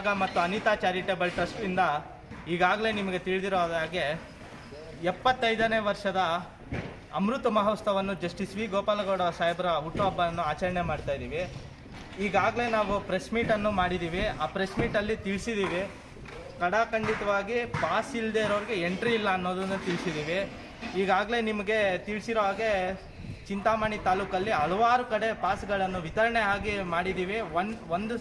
ಮತ್ತು ಅನಿತಾ ಚಾರಿಟೇಬಲ್ ಟ್ರಸ್ಟಿಂದ ಈಗಾಗಲೇ ನಿಮಗೆ ತಿಳಿದಿರೋ ಹಾಗೆ ಎಪ್ಪತ್ತೈದನೇ ವರ್ಷದ ಅಮೃತ ಮಹೋತ್ಸವವನ್ನು ಜಸ್ಟಿಸ್ ವಿ ಗೋಪಾಲಗೌಡ ಸಾಹೇಬರ ಹುಟ್ಟುಹಬ್ಬವನ್ನು ಆಚರಣೆ ಮಾಡ್ತಾ ಇದ್ದೀವಿ. ಈಗಾಗಲೇ ನಾವು ಪ್ರೆಸ್ ಮೀಟನ್ನು ಮಾಡಿದ್ದೀವಿ. ಆ ಪ್ರೆಸ್ ಮೀಟಲ್ಲಿ ತಿಳಿಸಿದ್ದೀವಿ. ಕಡಾಖಂಡಿತವಾಗಿ ಪಾಸ್ ಇಲ್ಲದೆ ಇರೋರಿಗೆ ಎಂಟ್ರಿ ಇಲ್ಲ ಅನ್ನೋದನ್ನು ತಿಳಿಸಿದ್ದೀವಿ. ಈಗಾಗಲೇ ನಿಮಗೆ ತಿಳಿಸಿರೋ ಹಾಗೆ ಚಿಂತಾಮಣಿ ತಾಲೂಕಲ್ಲಿ ಹಲವಾರು ಕಡೆ ಪಾಸ್ಗಳನ್ನು ವಿತರಣೆ ಆಗಿ ಮಾಡಿದ್ದೀವಿ. ಒನ್, ಒಂದು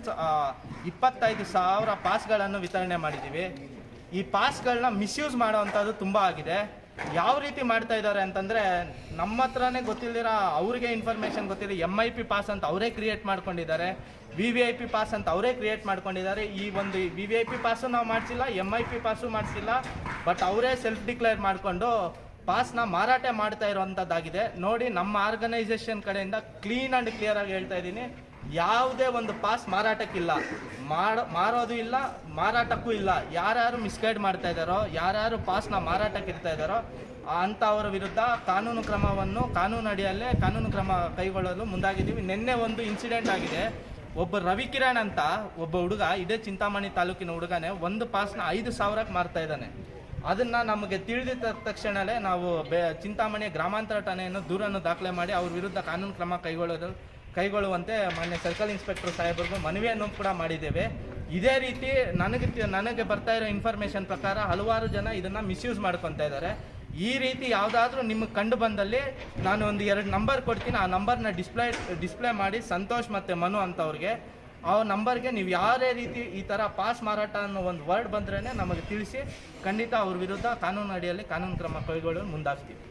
ಇಪ್ಪತ್ತೈದು ಸಾವಿರ ಪಾಸ್ಗಳನ್ನು ವಿತರಣೆ ಮಾಡಿದ್ದೀವಿ. ಈ ಪಾಸ್ಗಳನ್ನ ಮಿಸ್ಯೂಸ್ ಮಾಡೋವಂಥದ್ದು ತುಂಬ ಆಗಿದೆ. ಯಾವ ರೀತಿ ಮಾಡ್ತಾ ಇದ್ದಾರೆ ಅಂತಂದರೆ, ನಮ್ಮ ಹತ್ರನೇ ಗೊತ್ತಿಲ್ಲದಿರೋ ಅವರಿಗೆ ಇನ್ಫಾರ್ಮೇಷನ್ ಗೊತ್ತಿಲ್ಲ ಎಂ ಐ ಪಿ ಪಾಸ್ ಅಂತ ಅವರೇ ಕ್ರಿಯೇಟ್ ಮಾಡ್ಕೊಂಡಿದ್ದಾರೆ. V V I P pass ಅಂತ ಅವರೇ ಕ್ರಿಯೇಟ್ ಮಾಡ್ಕೊಂಡಿದ್ದಾರೆ. ಈ ಒಂದು V V I P pass ನಾವು ಮಾಡಿಸಿಲ್ಲ ಎಂ ಐ ಪಿ ಪಾಸು ಮಾಡಿಸಿಲ್ಲ. ಬಟ್ ಅವರೇ ಸೆಲ್ಫ್ ಡಿಕ್ಲೇರ್ ಮಾಡಿಕೊಂಡು ಪಾಸ್ನ ಮಾರಾಟ ಮಾಡ್ತಾ ಇರುವಂಥದ್ದಾಗಿದೆ ನೋಡಿ, ನಮ್ಮ ಆರ್ಗನೈಸೇಷನ್ ಕಡೆಯಿಂದ ಕ್ಲೀನ್ ಆ್ಯಂಡ್ ಕ್ಲಿಯರ್ ಆಗಿ ಹೇಳ್ತಾ ಇದ್ದೀನಿ. ಯಾವುದೇ ಒಂದು ಪಾಸ್ ಮಾರಾಟಕ್ಕಿಲ್ಲ. ಮಾಡೋ, ಮಾರೋದು ಇಲ್ಲ, ಮಾರಾಟಕ್ಕೂ ಇಲ್ಲ. ಯಾರ್ಯಾರು ಮಿಸ್ಗೈಡ್ ಮಾಡ್ತಾ ಇದ್ದಾರೋ, ಯಾರ್ಯಾರು ಪಾಸ್ನ ಮಾರಾಟಕ್ಕೆ ಇರ್ತಾ ಇದ್ದಾರೋ, ಅಂಥವರ ವಿರುದ್ಧ ಕಾನೂನು ಕ್ರಮವನ್ನು ಕಾನೂನು ಅಡಿಯಲ್ಲೇ ಕಾನೂನು ಕ್ರಮ ಕೈಗೊಳ್ಳಲು ಮುಂದಾಗಿದ್ದೀವಿ. ನಿನ್ನೆ ಒಂದು ಇನ್ಸಿಡೆಂಟ್ ಆಗಿದೆ. ಒಬ್ಬ ರವಿಕಿರಣ್ ಅಂತ ಒಬ್ಬ ಹುಡುಗ, ಇದೇ ಚಿಂತಾಮಣಿ ತಾಲೂಕಿನ ಹುಡುಗನೇ, ಒಂದು ಪಾಸ್ನ ಐದು ಸಾವಿರಕ್ಕೆ ಮಾರ್ತಾ ಇದ್ದಾನೆ. ಅದನ್ನ ನಮಗೆ ತಿಳಿದ ತಕ್ಷಣವೇ ನಾವು ಚಿಂತಾಮಣಿ ಗ್ರಾಮಾಂತರ ಠಾಣೆಯನ್ನು ದೂರನ್ನು ದಾಖಲೆ ಮಾಡಿ ಅವ್ರ ವಿರುದ್ಧ ಕಾನೂನು ಕ್ರಮ ಕೈಗೊಳ್ಳೋದು, ಕೈಗೊಳ್ಳುವಂತೆ ಮಾನ್ಯ ಸರ್ಕಲ್ ಇನ್ಸ್ಪೆಕ್ಟರ್ ಸಾಹೇಬರಿಗೂ ಮನವಿಯನ್ನು ಕೂಡ ಮಾಡಿದ್ದೇವೆ. ಇದೇ ರೀತಿ ನನಗೆ ನನಗೆ ಬರ್ತಾ ಇರೋ ಇನ್ಫಾರ್ಮೇಷನ್ ಪ್ರಕಾರ ಹಲವಾರು ಜನ ಇದನ್ನು ಮಿಸ್ಯೂಸ್ ಮಾಡ್ಕೊತಾ ಇದ್ದಾರೆ. ಈ ರೀತಿ ಯಾವುದಾದ್ರೂ ನಿಮಗೆ ಕಂಡು ಬಂದಲ್ಲಿ ನಾನು ಒಂದು ಎರಡು ನಂಬರ್ ಕೊಡ್ತೀನಿ. ಆ ನಂಬರ್ನ ಡಿಸ್ಪ್ಲೇ ಡಿಸ್ಪ್ಲೇ ಮಾಡಿ ಸಂತೋಷ್ ಮತ್ತು ಮನು ಅಂತವ್ರಿಗೆ ಆ ನಂಬರ್ಗೆ ನೀವು ಯಾವುದೇ ರೀತಿ ಈ ಥರ ಪಾಸ್ ಮಾರಾಟ ಅನ್ನೋ ಒಂದು ವರ್ಡ್ ಬಂದ್ರೇ ನಮಗೆ ತಿಳಿಸಿ ಖಂಡಿತ ಅವ್ರ ವಿರುದ್ಧ ಕಾನೂನು ಅಡಿಯಲ್ಲಿ ಕಾನೂನು ಕ್ರಮ ಕೈಗೊಳ್ಳಲು ಮುಂದಾಗ್ತೀವಿ.